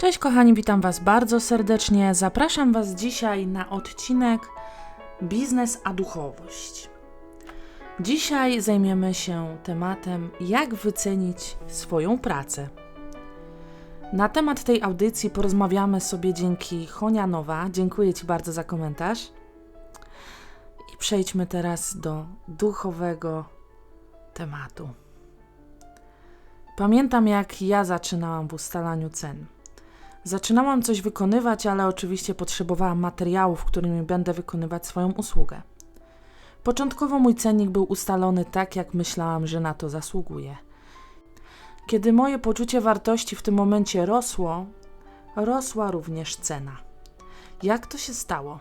Cześć kochani, witam Was bardzo serdecznie. Zapraszam Was dzisiaj na odcinek Biznes a duchowość. Dzisiaj zajmiemy się tematem, jak wycenić swoją pracę. Na temat tej audycji porozmawiamy sobie dzięki Honianowa. Dziękuję Ci bardzo za komentarz. I przejdźmy teraz do duchowego tematu. Pamiętam, jak ja zaczynałam w ustalaniu cen. Zaczynałam coś wykonywać, ale oczywiście potrzebowałam materiałów, którymi będę wykonywać swoją usługę. Początkowo mój cennik był ustalony tak, jak myślałam, że na to zasługuje. Kiedy moje poczucie wartości w tym momencie rosło, rosła również cena. Jak to się stało?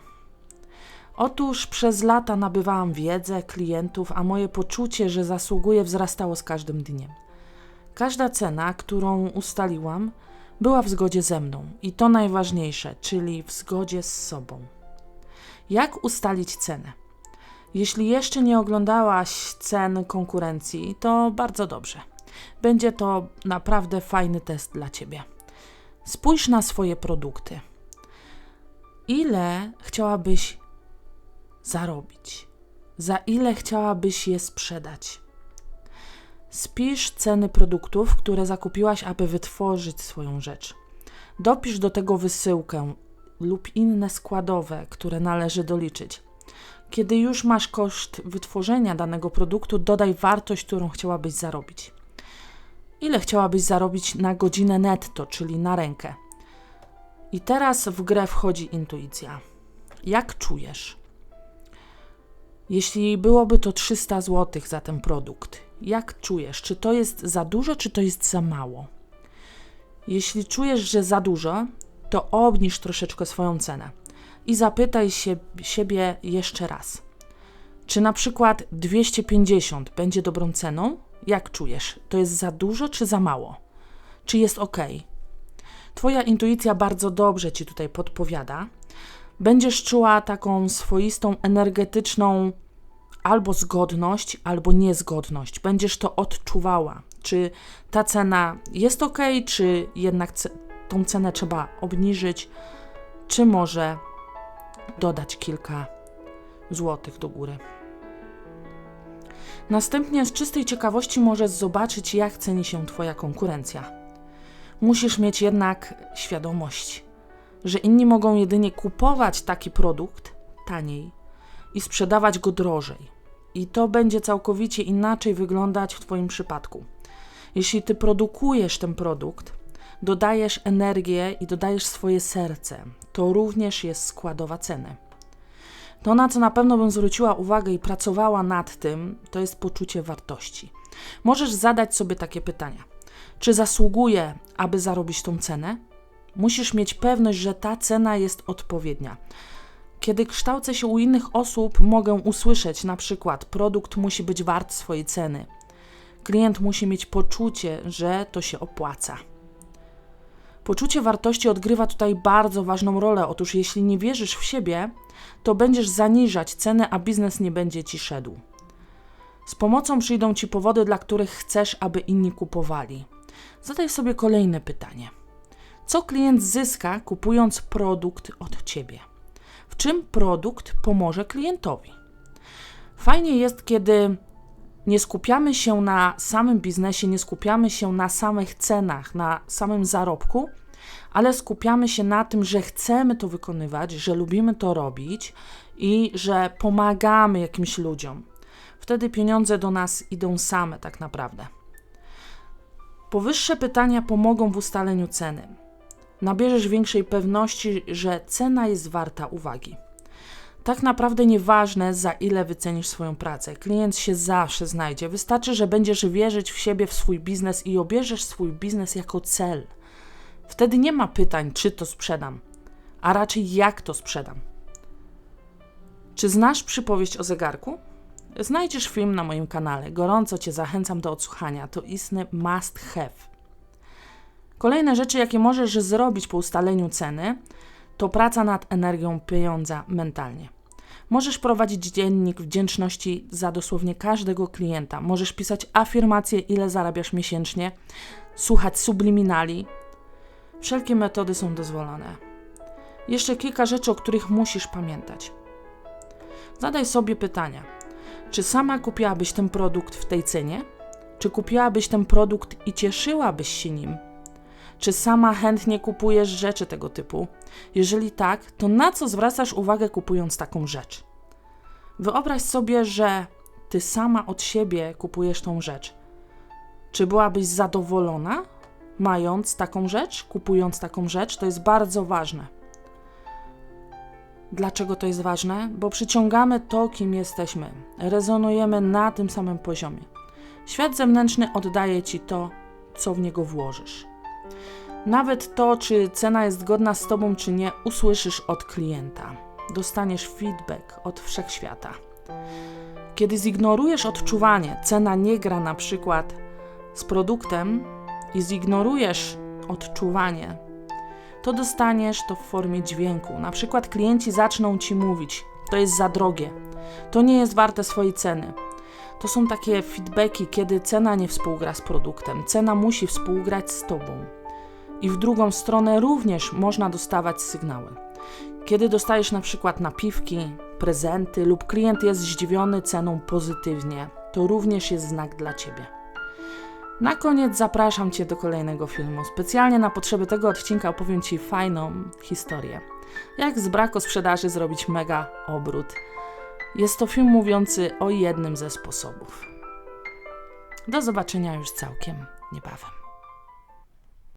Otóż przez lata nabywałam wiedzę, klientów, a moje poczucie, że zasługuję, wzrastało z każdym dniem. Każda cena, którą ustaliłam, była w zgodzie ze mną i to najważniejsze, czyli w zgodzie z sobą. Jak ustalić cenę? Jeśli jeszcze nie oglądałaś cen konkurencji, to bardzo dobrze. Będzie to naprawdę fajny test dla ciebie. Spójrz na swoje produkty. Ile chciałabyś zarobić? Za ile chciałabyś je sprzedać? Spisz ceny produktów, które zakupiłaś, aby wytworzyć swoją rzecz. Dopisz do tego wysyłkę lub inne składowe, które należy doliczyć. Kiedy już masz koszt wytworzenia danego produktu, dodaj wartość, którą chciałabyś zarobić. Ile chciałabyś zarobić na godzinę netto, czyli na rękę? I teraz w grę wchodzi intuicja. Jak czujesz? Jeśli byłoby to 300 zł za ten produkt, jak czujesz? Czy to jest za dużo, czy to jest za mało? Jeśli czujesz, że za dużo, to obniż troszeczkę swoją cenę i zapytaj się, siebie jeszcze raz. Czy na przykład 250 będzie dobrą ceną? Jak czujesz? To jest za dużo czy za mało? Czy jest ok? Twoja intuicja bardzo dobrze ci tutaj podpowiada. Będziesz czuła taką swoistą, energetyczną albo zgodność, albo niezgodność. Będziesz to odczuwała. Czy ta cena jest ok, czy jednak tą cenę trzeba obniżyć, czy może dodać kilka złotych do góry. Następnie z czystej ciekawości możesz zobaczyć, jak ceni się Twoja konkurencja. Musisz mieć jednak świadomość, że inni mogą jedynie kupować taki produkt taniej i sprzedawać go drożej. I to będzie całkowicie inaczej wyglądać w Twoim przypadku. Jeśli Ty produkujesz ten produkt, dodajesz energię i dodajesz swoje serce, to również jest składowa ceny. To, na co na pewno bym zwróciła uwagę i pracowała nad tym, to jest poczucie wartości. Możesz zadać sobie takie pytania: czy zasługuje, aby zarobić tą cenę? Musisz mieć pewność, że ta cena jest odpowiednia. Kiedy kształcę się u innych osób, mogę usłyszeć na przykład: produkt musi być wart swojej ceny. Klient musi mieć poczucie, że to się opłaca. Poczucie wartości odgrywa tutaj bardzo ważną rolę. Otóż, jeśli nie wierzysz w siebie, to będziesz zaniżać cenę, a biznes nie będzie ci szedł. Z pomocą przyjdą ci powody, dla których chcesz, aby inni kupowali. Zadaj sobie kolejne pytanie: co klient zyska, kupując produkt od ciebie? Czym produkt pomoże klientowi. Fajnie jest, kiedy nie skupiamy się na samym biznesie, nie skupiamy się na samych cenach, na samym zarobku, ale skupiamy się na tym, że chcemy to wykonywać, że lubimy to robić i że pomagamy jakimś ludziom. Wtedy pieniądze do nas idą same, tak naprawdę. Powyższe pytania pomogą w ustaleniu ceny nabierzesz większej pewności, że cena jest warta uwagi. Tak naprawdę nieważne, za ile wycenisz swoją pracę. Klient się zawsze znajdzie. Wystarczy, że będziesz wierzyć w siebie, w swój biznes i obierzesz swój biznes jako cel. Wtedy nie ma pytań, czy to sprzedam, a raczej jak to sprzedam. Czy znasz przypowieść o zegarku? Znajdziesz film na moim kanale. Gorąco Cię zachęcam do odsłuchania. To istny must have. Kolejne rzeczy, jakie możesz zrobić po ustaleniu ceny, to praca nad energią pieniądza mentalnie. Możesz prowadzić dziennik wdzięczności za dosłownie każdego klienta. Możesz pisać afirmacje, ile zarabiasz miesięcznie, słuchać subliminali. Wszelkie metody są dozwolone. Jeszcze kilka rzeczy, o których musisz pamiętać. Zadaj sobie pytania. Czy sama kupiłabyś ten produkt w tej cenie? Czy kupiłabyś ten produkt i cieszyłabyś się nim? Czy sama chętnie kupujesz rzeczy tego typu? Jeżeli tak, to na co zwracasz uwagę kupując taką rzecz? Wyobraź sobie, że ty sama od siebie kupujesz tą rzecz. Czy byłabyś zadowolona, mając taką rzecz, kupując taką rzecz? To jest bardzo ważne. Dlaczego to jest ważne? Bo przyciągamy to, kim jesteśmy. Rezonujemy na tym samym poziomie. Świat zewnętrzny oddaje ci to, co w niego włożysz. Nawet to, czy cena jest godna z tobą, czy nie, usłyszysz od klienta. Dostaniesz feedback od wszechświata. Kiedy zignorujesz odczuwanie, cena nie gra na przykład z produktem i zignorujesz odczuwanie, to dostaniesz to w formie dźwięku. Na przykład klienci zaczną ci mówić: To jest za drogie, to nie jest warte swojej ceny. To są takie feedbacki, kiedy cena nie współgra z produktem. Cena musi współgrać z tobą. I w drugą stronę również można dostawać sygnały. Kiedy dostajesz na przykład napiwki, prezenty lub klient jest zdziwiony ceną pozytywnie, to również jest znak dla ciebie. Na koniec zapraszam Cię do kolejnego filmu. Specjalnie na potrzeby tego odcinka opowiem Ci fajną historię. Jak z braku sprzedaży zrobić mega obrót. Jest to film mówiący o jednym ze sposobów. Do zobaczenia już całkiem niebawem.